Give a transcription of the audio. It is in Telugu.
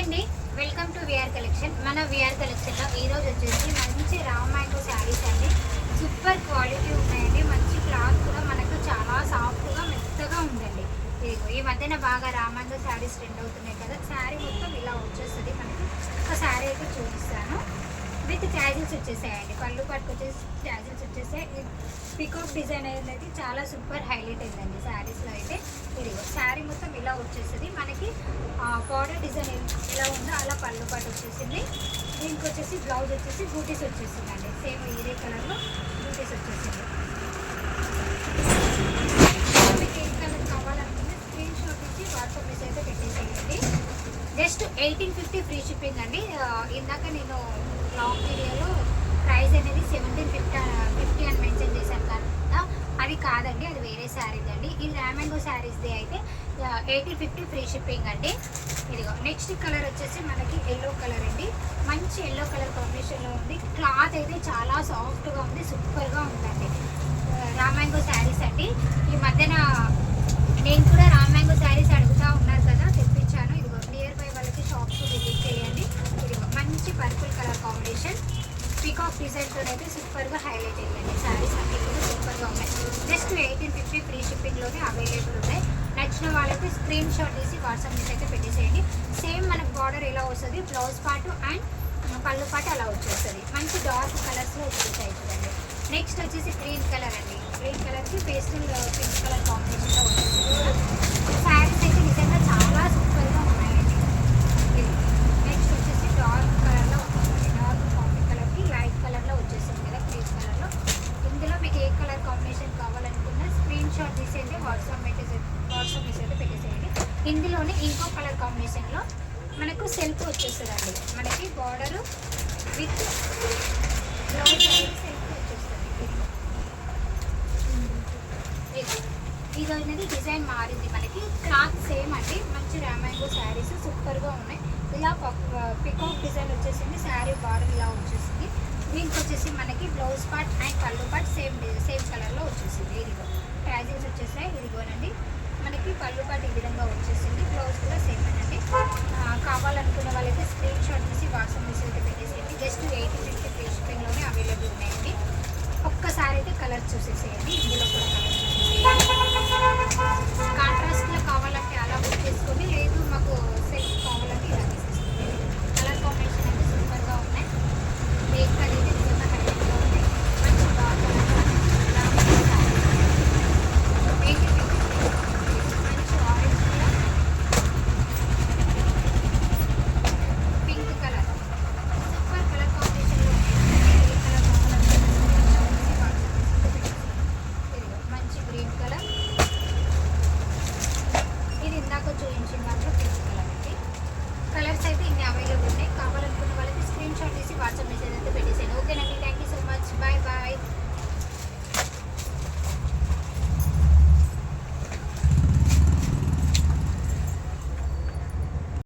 అండి. వెల్కమ్ టు విఆర్ కలెక్షన్ మన విఆర్ కలెక్షన్లో ఈరోజు వచ్చేసి మంచి రామాయణ శారీస్ అండి. సూపర్ క్వాలిటీ ఉన్నాయండి. మంచి క్లాత్ కూడా మనకు చాలా సాఫ్ట్గా మెత్తగా ఉందండి. ఇదిగో ఈ మధ్యన బాగా రామాయణ శారీస్ ట్రెండ్ అవుతున్నాయి కదా. శారీ మొత్తం ఇలా వచ్చేస్తుంది. మనకి ఒక శారీ అయితే చూపిస్తాను. విత్ క్యాజిల్స్ వచ్చేసాయండి. పళ్ళు పట్టుకు వచ్చేసి క్యాజిల్స్ వచ్చేసాయి పికాక్ డిజైన్ అనేది చాలా సూపర్ హైలైట్ అయిందండి. శారీస్లో అయితే. ఇదిగో శారీ మొత్తం ఇలా వచ్చేస్తుంది. మనకి బార్డర్ డిజైన్ ఎలా ఉందో అలా పళ్ళు పాటు వచ్చేసింది. దీనికి వచ్చేసి బ్లౌజ్ వచ్చేసి బూటీస్ వచ్చేసిందండి. సేమ్ ఇదే కలర్లో బూటీస్ వచ్చేసింది. మీకు ఏ కలర్ కావాలనుకుంటే స్క్రీన్ షాట్ ఇచ్చి వాట్సాప్ మెసేజ్ అయితే పెట్టేసేయండి. Just eighteen fifty free shipping అండి. ఇందాక నేను లాంగ్ ఈ అండి శారీస్ శారీస్ది అయితే ఎయిటీ ఫిఫ్టీ ఫ్రీ షిప్పింగ్ అండి. ఇదిగో నెక్స్ట్ కలర్ వచ్చేసి మనకి ఎల్లో కలర్ అండి. మంచి ఎల్లో కలర్ కాంబినేషన్లో ఉంది. క్లాత్ అయితే చాలా సాఫ్ట్గా ఉంది సూపర్గా ఉందండి. రామాంగో శారీస్ అండి. ఈ మధ్యన నేను కూడా రామాంగో శారీస్ అడుగుతా ఉన్నారు కదా తెప్పించాను. ఇదిగో నియర్ బై వాళ్ళకి షాప్కి విజిట్ చేయండి. ఇదిగో మంచి పర్పుల్ కలర్ కాంబినేషన్ పీకాక్ డిజైన్తో అయితే సూపర్గా హైలైట్ అయ్యిందండి శారీస్ అన్నీ కూడా సూపర్గా ఉన్నాయి. జస్ట్ ఎయిటీన్ ఫిఫ్టీ ఫ్రీ షిప్పింగ్లోనే అవైలబుల్ ఉన్నాయి. నచ్చిన వాళ్ళకి స్క్రీన్ షాట్ తీసి వాట్సాప్ మీద అయితే పెట్టేసేయండి. సేమ్ మనకు బార్డర్ ఎలా వస్తుంది? బ్లౌజ్ పాటు అండ్ పళ్ళు పాటు అలా వచ్చేస్తుంది. మంచి డార్క్ కలర్స్లో వచ్చేసాయి చూడండి. నెక్స్ట్ వచ్చేసి గ్రీన్ కలర్ అండి. గ్రీన్ కలర్కి పేస్టల్ పింక్ కలర్ కాంబినేషన్లో వచ్చేసి శారీస్ అయితే నిజంగా చాలా సూపర్గా ఉన్నాయండి నెక్స్ట్ వచ్చేసి డార్క్ కలర్లో ఉంటుంది డార్క్ కాఫీ కలర్కి లైట్ కలర్లో వచ్చేసింది కదా గ్రీన్ కలర్లో ఇందులో మీకు ఏ కలర్ కాంబినేషన్ కావాలనుకున్నా స్క్రీన్ షాట్ తీసేయండి వాట్సాప్ మెసేజ్ వాట్సాప్ మెసేజ్ పెట్టేసేయండి ఇందులోనే ఇంకో కలర్ కాంబినేషన్లో మనకు సెల్ఫ్ వచ్చేస్తుందండి. మనకి బార్డర్ విత్ బ్లౌజ్ సెల్ఫ్ వచ్చేస్తుంది ఇది. అనేది డిజైన్ మారింది. మనకి క్లాత్ సేమ్ అండి. మంచి రామాయణ శారీస్ సూపర్గా ఉన్నాయి. ఇలా పికాక్ డిజైన్ వచ్చేసింది. శారీ బార్డర్ ఇలా వచ్చేసింది. దీనికి వచ్చేసి మనకి బ్లౌజ్ పార్ట్ అండ్ పళ్ళు పార్ట్ సేమ్ సేమ్ కలర్లో వచ్చేసింది ఇదిగో ట్యాజిల్స్ వచ్చేసాయి ఇదిగోనండి మనకి పళ్ళు పార్ట్ ఈ విధంగా వచ్చేసింది బ్లౌజ్ కూడా సేమ్ అండి ఆ, కావాలనుకున్న వాళ్ళైతే స్క్రీన్ షాట్ తీసి వాట్సాప్ మెసేజ్ అయితే పెట్టేసేయండి జస్ట్ ఎయిటీ ఫిఫ్టీ ఫ్రీ షిప్పింగ్లోనే అవైలబుల్ ఉన్నాయండి ఒక్కసారి అయితే కలర్ చూసేసేయండి estoy en